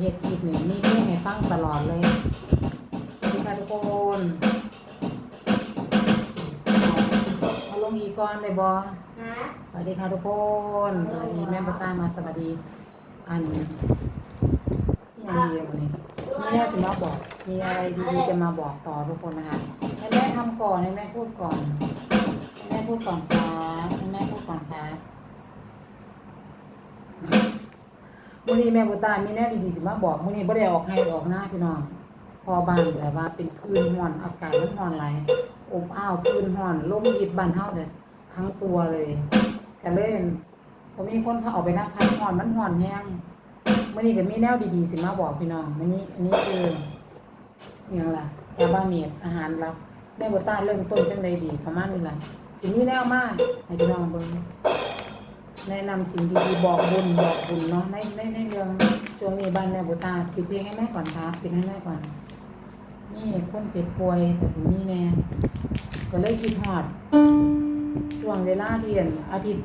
เฮ็ดคลิปนี่มีเพลงให้ฟังตลอดเลยสวัสดีค่ะทุกคนเอาลงอีกก่อนได้บ่ฮะสวัสดีค่ะทุกคนสวัสดีแม่ปตามาสวัสดี อันยังดีเลยวันนี้มีแม่สิมาบอก มีอะไรดีๆจะมาบอกต่อทุกคนนะคะให้แม่ทำก่อนให้แม่พูดก่อนให้แม่พูดก่อนครับให้แม่พูดก่อนครับ มื่อนี้แม่ปตามีแน่ดีๆสิมาบอกมื่อนี้บ่ได้ออกให้ออกหน้าพี่น้องพอบ้านแบบว่าเป็นพื้นห้อนอากาศมันร้อนไหลอบอ้าวพื้นห้อนลมยิดบ้านเฮาเลยทั้งตัวเลยก็เล่นผมมีคนพาออกไปนั่งพักห้อนมันห้อนแห้งมื่อนี้ก็มีแนวดีๆสิมาบอกพี่น้องมื่อนี้อันนี้คืออย่างล่ะยาบ้าเมียดอาหารรับแม่ปตาเริ่มต้นจังใดดีประมาณนี้ล่ะสิมีแนวมากให้พี่น้องเบิ่ง แนะนำสิ่งดีๆบอกบุญบอกบุญเนาะในในในเรื่องช่วงนี้บ้านแม่บุตาปิดเพลงให้แม่ก่อนครับปิดให้แม่ก่อน นี่คนเจ็บป่วยแต่สิมีแน่ก็เลยคิดฮอด ช่วงเวลาที่อั่นอาทิตย์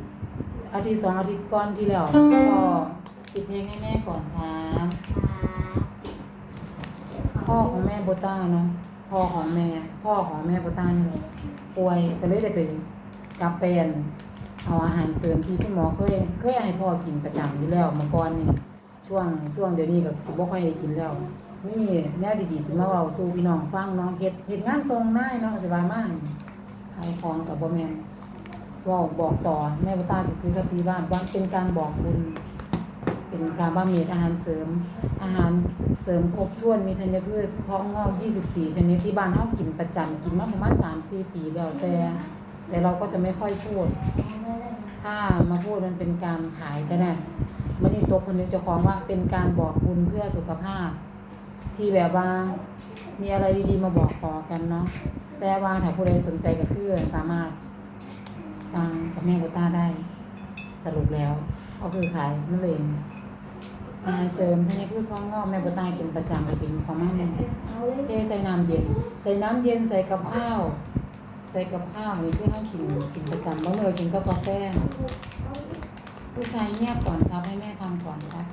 อาทิตย์สองอาทิตย์ก่อนที่แล้วก็ปิดเพลงให้แม่ก่อนครับพ่อของแม่โบต้าเนาะพ่อของแม่ พ่อของแม่โบต้านี่แหละป่วยก็เลยได้เป็นกลับเป็น เอาอาหารเสริมที่คุณหมอเคยเคยให้พ่อกินประจำอยู่แล้วเมื่อก่อนนี่ช่วงช่วงเดี๋ยวนี้ก็สิบ่ค่อยได้กินแล้วนี่แนวดีๆสิมาเว้าสู่พี่น้องฟังเนาะเฮ็ดเฮ็ดงานทรงนายเนาะสบายมากขายของกับบ่แม่นว้าบอกต่อแม่บ่ตาสิคือคติบ้านว่าเป็นการบอกบุญเป็นการบำเพ็ญอาหารเสริม อาหารเสริมครบถ้วนมีธัญพืชเพาะงอก 24 ชนิดที่บ้านเฮากินประจำกินมาประมาณ3-4 ปีแล้วแต่ แต่เราก็จะไม่ค่อยพูด ถ้ามาพูดมันเป็นการขายแต่น่ะไม่ได้ตกคนนึงจ้าของว่าเป็นการบอกบุญเพื่อสุขภาพ ที่แบบว่ามีอะไรดีๆมาบอกต่อกันเนาะแต่ว่าถ้าผู้ใดสนใจก็คือสามารถสร้างกับแม่กุต้าได้สรุปแล้ว ก็คือขายนั่นเองอาเสริมธัญพืชพ้อมงอกแม่กุต้ากินประจำกระสินของมั่นงเอายเทใส่น้ำเย็น ใส่น้ำเย็นใส่กับข้าว ใส่กับข้าวนี่คือให้กินกินประจำแล้วเลยกินกับกาแฟผู้ชายเงียบก่อนครับให้แม่ทำก่อนครับ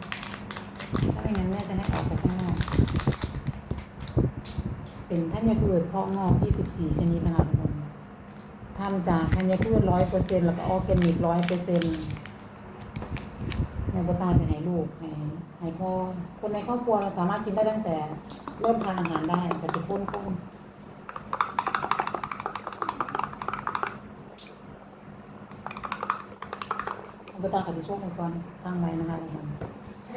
ถ้าไม่งั้นแม่จะให้ออกไปข้างนอกเป็นธัญพืชเพาะงอก24 ชนิดนะคะทุกคนทำจากธัญพืชร้อยเปอร์เซ็นต์แล้วก็ออร์แกนิกร้อยเปอร์เซ็นต์ในบตาจะให้ลูกให้ให้พ่อคนในครอบครัวเราสามารถกินได้ตั้งแต่เริ่มทานอาหารได้แต่จะพ้นข้น บตาขัดสิโชคไปก่อนตั้งไว้นะคะทุกคน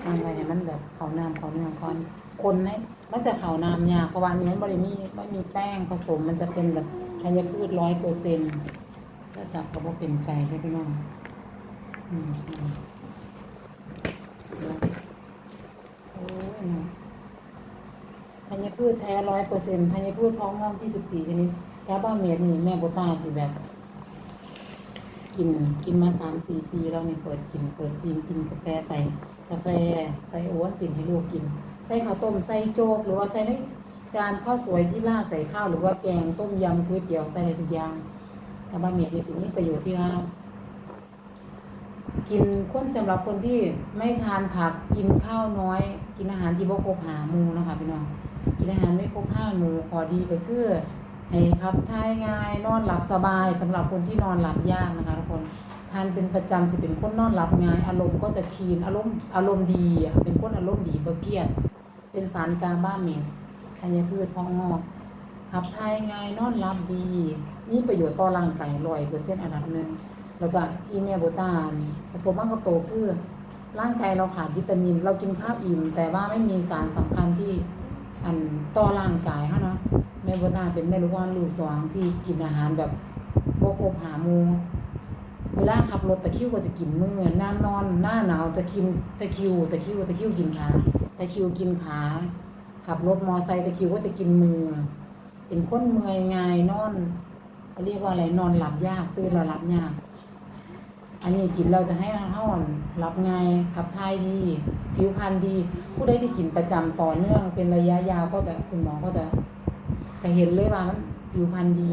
ตั้งไว้ให้มันแบบเขาน้ำเขาเนื้อก่อนคนให้มันจะเขาน้ำยากเพราะว่าอันนี้มันบริมีไม่มีแป้งผสมมันจะเป็นแบบธัญพืชร้อยเปอร์เซ็นต์ถ้าสับก็บ่เป็นใจได้พี่น้องอืมอืมโอ้ยเนาะธัญพืชแท้ร้อยเปอร์เซ็นต์ธัญพืชพร้อมงอกที่สิบสี่ชนิดแถวบ้านเมียนี่แม่โบตาสิแบบ กินกินมาสามสี่ปีแล้วเนี่ยเปิดกินเปิดจีนกินกาแฟใส่กาแฟใส่โอวัลตินให้ลูกกิน ใส่ข้าวต้มใส่โจ๊กหรือว่าใส่ในจานข้าวสวยที่ราใส่ข้าวหรือว่าแกงต้มยำก๋วยเตี๋ยวใส่อะไรทุกอย่างแต่บะหมี่ในสิ่งนี้ประโยชน์ที่ว่ากินคนสำหรับคนที่ไม่ทานผักกินข้าวน้อย กินอาหารที่บ่ครบหามูนะคะพี่น้องกินอาหารไม่ครบห้าหมู่ขอดีก็คือ ให้ครับทายง่ายนอนหลับสบายสำหรับคนที่นอนหลับยากนะคะทุกคนทานเป็นประจำสิเป็นคนนอนหลับง่าย อารมณ์ก็จะคีนอารมณ์อารมณ์ดีอะเป็นคนอารมณ์ดีเบ่เครียดเป็นสารกาบ้าเมียธัญพืชพองงอกขับทายง่ายนอนหลับดีนี่ประโยชน์ต่อร่างกายร้อยเปอร์เซ็นต์อันดับหนึ่งแล้วก็ที่เมียโบตานผสมมากกับโตคือร่างกายเราขาดวิตามิน เรากินข้าวอิ่มแต่ว่าไม่มีสารสำคัญที่ อันต่อร่างกายเขาเนาะแม่โบตาเป็นแม่ลูกว่านลูกสองที่กินอาหารแบบโบคบหามูเวลาขับรถตะคิวก็จะกินมือหน้านอน หน้าหนาวตะคิวตะคิวตะคิวตะคิวกินขาตะคิวกินขา ขับรถมอไซค์ตะคิวก็จะกินมือ เป็นคนเมื่อยง่ายนอนเขาเรียกว่าอะไรนอนหลับยากตื่นแล้วหลับยาก อันนี้กินเราจะให้เฮาอ่อนรับง่ายขับถ่ายดี ผิวพรรณดี ผู้ใดที่กินประจำต่อเนื่องเป็นระยะยาวก็จะคุณหมอก็จะแต่เห็นเลยว่ามันผิวพรรณดี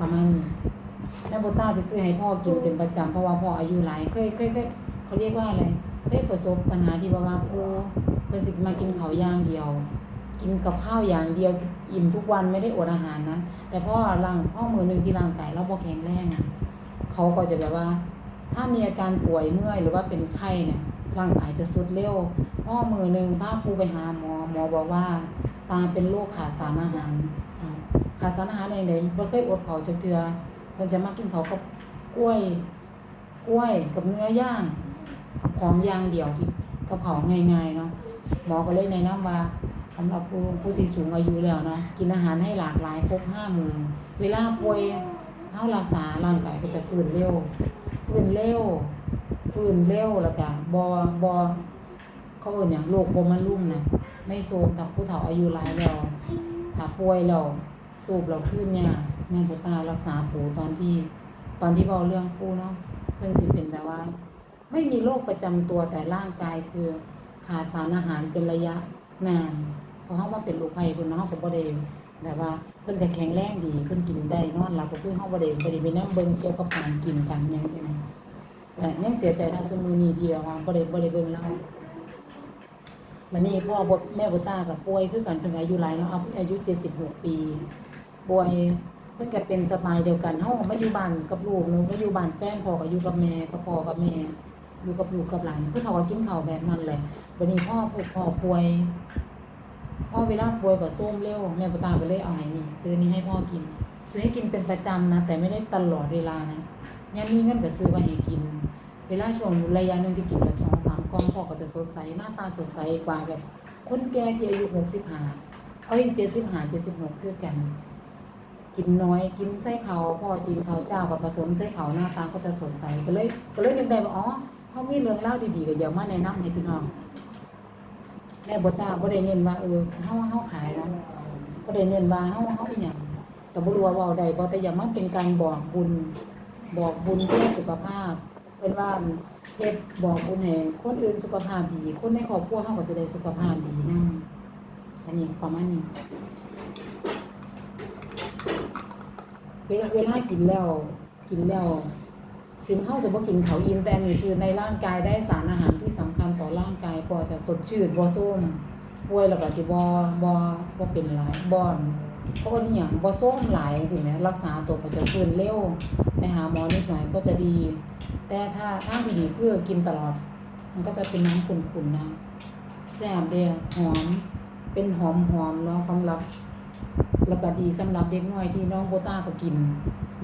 ประมาณนี้แม่โบต้าจะซื้อให้พ่อกินเป็นประจำเพราะว่าพ่ออายุหลายเคยเคยเคยเขาเรียกว่าอะไรเคยประสบปัญหาที่ว่าว่าผู้เพิ่นสิมากินข้าวย่างเดียว กินกับข้าวอย่างเดียวอิ่มทุกวันไม่ได้อดอาหารนะแต่พ่อร่างพ่อมือหนึ่งที่ร่างกายเราบ่แข็งแรงอะ เขาก็จะแบบว่า ถ้ามีอาการป่วยเมื่อยหรือว่าเป็นไข้เนี่ยร่างกายจะสุดเร็วพ่อมือหนึ่งพาครูไปหาหมอหมอบอกว่า ตาเป็นโรคขาดสารอาหารขาดสารอาหารอย่างใดบ่เคยอดเขาจักเทื่อเพิ่นจะมากินเขากับกล้วย กล้วยกับเนื้อย่างของอย่างเดียวที่กระเพราง่ายๆเนาะหมอก็เลยแนะนำว่าสำหรับผู้ผู้ที่สูงอายุแล้วเนาะกินอาหารให้หลากหลายครบห้าหมู่เวลาป่วย เฮารักษาร่างกายก็จะฟื้นเร็วฟื้นเร็วฟื้นเร็วแล้วก็บ่บ่เขาเอิ้นหยังโรคบ่มารุ่มนะไม่โซมกับผู้เฒ่าอายุหลายแล้วถ้าป่วยแล้วสูบแล้วขึ้นเนี่ยแม่ปู่ตารักษาปู่ตอนที่ ตอนที่เว้าเรื่องปู่เนาะเพิ่นสิเป็นแบบว่า ไม่มีโรคประจำตัวแต่ร่างกายคือขาดสารอาหารเป็นระยะนานเพราะเฮามาเป็นโรคภัยเพิ่นเนาะก็บ่ได้แบบว่า พิ่นก็แข็งแรงดีเพิ่นกินได้นอนหลับก็คือเฮาบ่ได้บ่ได้ไปนำเบิ่งเกี่ยวกับการกินกันยังจังซี่นะแต่ยังเสียใจทางซุมื้อนี้ที่แบบว่าบ่ได้บ่ได้เบิ่งแล้ววันนี้พ่อบ่แม่บ่ตากับป่วยคือกันเพิ่นอายุหลายเนาะอายุ76ปีป่วยเพิ่นก็เป็นสไตล์เดียวกันเฮามาอยู่บ้านกับลูกเนาะมาอยู่บ้านแฟนพ่อก็อยู่กับแม่กับพ่อกับแม่อยู่กับลูกกับหลานเพื่อเขาก็กินข้าวแบบนั้นแหละวันนี้พ่อปวดพ่อป่วย พ่อเวลาป่วยก็ส้มเร็วแม่ปตาก็เลยเอาให้นี่ซื้อนี้ให้พ่อกิน ซื้อให้กินเป็นประจำนะ แต่ไม่ได้ตลอดเวลานะยังมีเงินก็ซื้อไว้ให้กิน เวลาช่วงระยะหนึงที่กินแบบสองสามกล่องพ่อก็จะสดใสหน้าตาสดใสกว่าแบบคนแก่ที่อายุหกสิบห้าเอ้ยเจ็ดสิบห้าเจ็ดสิบหกคือกัน กินน้อยกินไส้เขาพ่อกินข้าเจ้ากับผสมไส้เขาหน้าตาก็จะสดใสก็เลยก็เลยนึกได้ว่าอ๋อเขามีเรื่องเล่าดีๆก็อย่ามาแนะนำให้พี่น้อง แม่บตาบ่ได้เน้นว่าเออเฮาเฮาขายเนาะบ่ได้เน้นว่าเฮาเฮาอีหยังก็บ่รู้ว่าเว้าได้บ่แต่อย่ามาเป็นการบอกบุญ บอกบุญเพื่อสุขภาพเพิ่นว่าเฮ็ดบอกบุญให้คนอื่นสุขภาพดีคนในครอบครัวเฮาก็สิได้สุขภาพดีนำอันนี้ประมาณนี้เวลาเวลากินแล้วกินแล้ว ถึงเขาจะบ่กินเขาอิ่มแต่นี่คือในร่างกายได้สารอาหารที่สำคัญต่อร่างกายก็จะสดชื่นบ่ส้มป่วยแล้วก็สิบ่บ่บ่เป็นหลายบ่อนเพราะว่านี่หยังบ่ส้มหลายจังซี่แหมรักษาตัวก็จะฟื้นเร็วไปหาหมอนิดหน่อยก็จะดี แต่ถ้าทางที่ดีคือกินตลอด มันก็จะเป็นน้ำขุ่นๆนะแซ่บเด้อหอมเป็นหอมๆเนาะความลับ แล้วก็ดีสำหรับเด็กน้อยที่น้องโบต้าก็กิน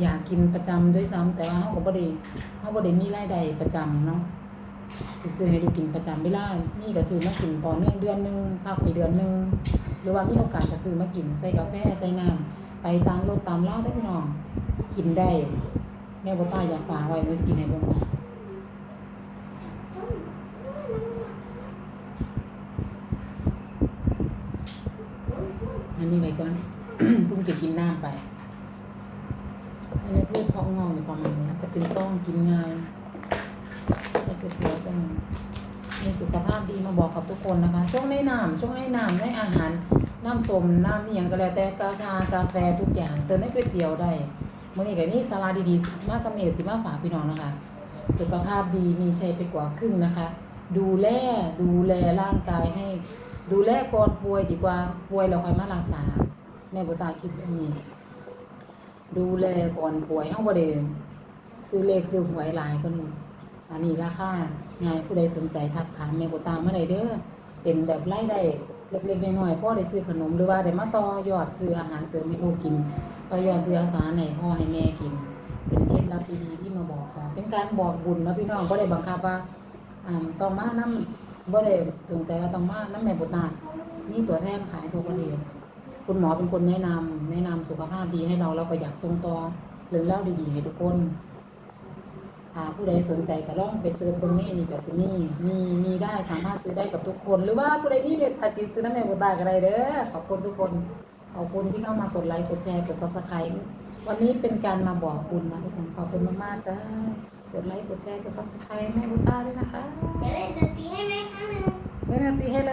อยากกินประจำด้วยซ้ำแต่ว่าเขาก็บ่ได้เขาบ่ได้มีรายได้ประจำเนาะสิซื้อให้ลูกกินประจำเวลามีก็ซื้อมากินต่อเนื่องเดือนหนึงพักไปเดือนหนึงหรือว่ามีโอกาสก็ซื้อมากินใส่กาแฟใส่น้ำไปตามรถตามร้าได้พี่น้องกินได้ แม่โบต้าอยากฝากไว้ไว้กินให้เบิ่งก่อน อันนี้ไว้ก่อนเพิ่งจะกินน้ำไป อันนี้พืชเพาะงอกอยู่ประมาณนี้จะเป็นซ่องกินง่ายใส่กระเทียมใส่หนึ่งมีสุขภาพดีมาบอกกับทุกคนนะคะ ช่วงในน้ำช่วงในน้ำในอาหารน้ำส้มน้ำนี่อย่างก็แล้วแต่กาชากาแฟทุกอย่างเติมในก๋วยเตี๋ยวได้มื่อนี้ก็นี่สลัดดีๆมาสำเร็จสิมาฝากพี่น้องนะคะ สุขภาพดีมีใช้ไปกว่าครึ่งนะคะ ดูแลดูแลร่างกายให้ ดูแลก่อนป่วยดีกว่าป่วยเราค่อยมารักษา แม่บตาคิดแบบนี้ ดูแลก่อนป่วยเฮาบ่ได้ซื้อเลขซื้อหวยหลายคนอันนี้ราคาง่ายผู้ใดสนใจทักถามแม่บตาเมื่อใดเด้อเป็นแบบรายได้เล็กๆน้อยๆพ่อได้ซื้อขนมหรือว่าได้มาต่อยอดซื้ออาหารเสริมให้ลูกกิน ต่อยอดซื้ออาสาให้พ่อให้แม่กิน เป็นเคล็ดลับดีๆที่มาบอกค่ะเป็นการบอกบุญนะพี่น้องบ่ได้บังคับว่าอ่าต้องมานํ บ่ได้ถึงแต่ว่าต้องมานํแม่บุตานี่ตัวแทนขายทั่วประเทศคุณหมอเป็นคนแนะนำแนะนำสุขภาพดีให้เราเราก็อยากส่งต่อเรื่อเล่าดีๆให้ทุกคนหาผู้ใดสนใจก็ลองไปซื้อเบิ่งนี่มีกับซิมีมีมีได้สามารถซื้อได้กับทุกคน หรือว่าผู้ใดมีเมตตาจิตซื้อน้ำแม่บุตรก็ได้เด้อขอบคุณทุกคนขอบคุณที่เข้ามากดไลค์กดแชร์กดซับสไครต์วันนี้เป็นการมาบอกบุญนะทุกคนขอบคุณมากๆจ้ากดไลค์กดแชร์กดซับสไครต์แม่บุตรด้วยนะคะ ไม่นาตีให้เ